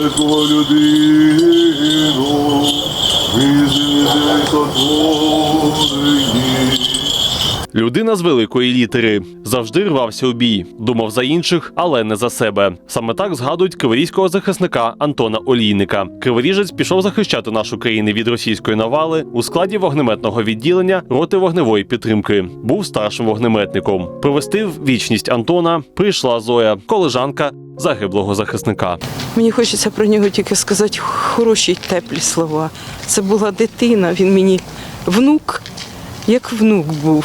Людину, візити сотворені. Людина з великої літери завжди рвався у бій, думав за інших, але не за себе. Саме так згадують криворізького захисника Антона Олійника. Криворіжець пішов захищати нашу країну від російської навали у складі вогнеметного відділення роти вогневої підтримки. Був старшим вогнеметником. Провести в вічність Антона прийшла Зоя, колежанка загиблого захисника. Мені хочеться про нього тільки сказати хороші теплі слова. Це була дитина, він мені внук, як внук був,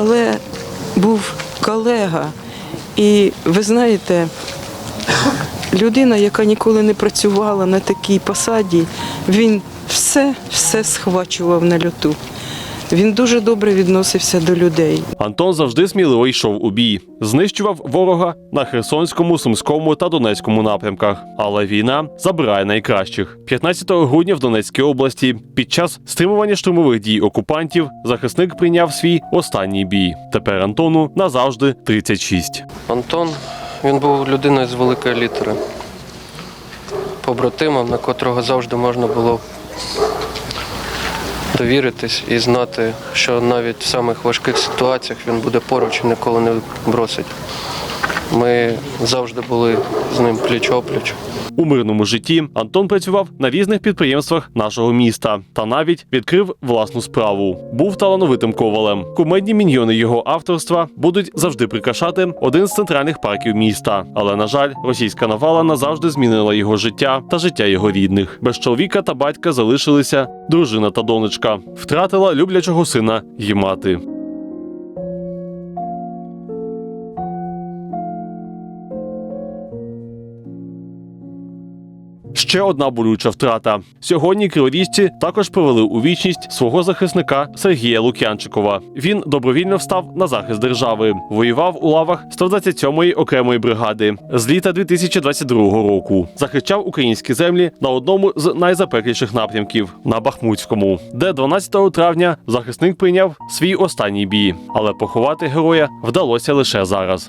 але був колега. І ви знаєте, людина, яка ніколи не працювала на такій посаді, він все, все схвачував на льоту. Він дуже добре відносився до людей. Антон завжди сміливо йшов у бій, знищував ворога на Херсонському, Сумському та Донецькому напрямках. Але війна забирає найкращих. 15 грудня в Донецькій області під час стримування штурмових дій окупантів захисник прийняв свій останній бій. Тепер Антону назавжди 36. Антон він був людиною з великої літери, побратимом, на котрого завжди можна було довіритись і знати, що навіть в самих важких ситуаціях він буде поруч і ніколи не бросить. Ми завжди були з ним пліч-опліч. У мирному житті Антон працював на різних підприємствах нашого міста та навіть відкрив власну справу. Був талановитим ковалем. Кумедні міньйони його авторства будуть завжди прикрашати один з центральних парків міста. Але на жаль, російська навала назавжди змінила його життя та життя його рідних. Без чоловіка та батька залишилися дружина та донечка. Втратила люблячого сина й мати. Ще одна болюча втрата. Сьогодні криворіжці також провели у вічність свого захисника Сергія Лук'янчикова. Він добровільно встав на захист держави, воював у лавах 127-ї окремої бригади з літа 2022 року. Захищав українські землі на одному з найзапекліших напрямків на Бахмутському, де 12 травня захисник прийняв свій останній бій. Але поховати героя вдалося лише зараз.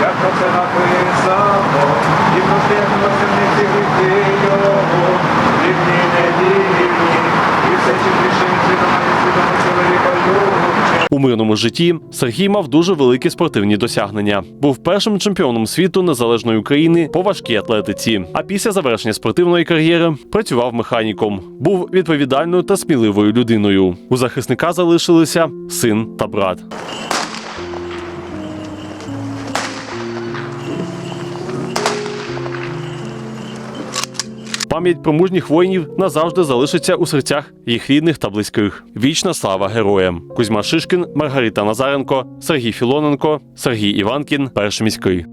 Як про це написано, і потрібно земниці гріхи його, рівні неділі, і все чим більше свідомо чоловіка любче. У мирному житті Сергій мав дуже великі спортивні досягнення. Був першим чемпіоном світу незалежної України по важкій атлетиці. А після завершення спортивної кар'єри працював механіком. Був відповідальною та сміливою людиною. У захисника залишилися син та брат. Пам'ять про мужніх воїнів назавжди залишиться у серцях їх рідних та близьких. Вічна слава героям! Кузьма Шишкін, Маргарита Назаренко, Сергій Філоненко, Сергій Іванкін, перший міський.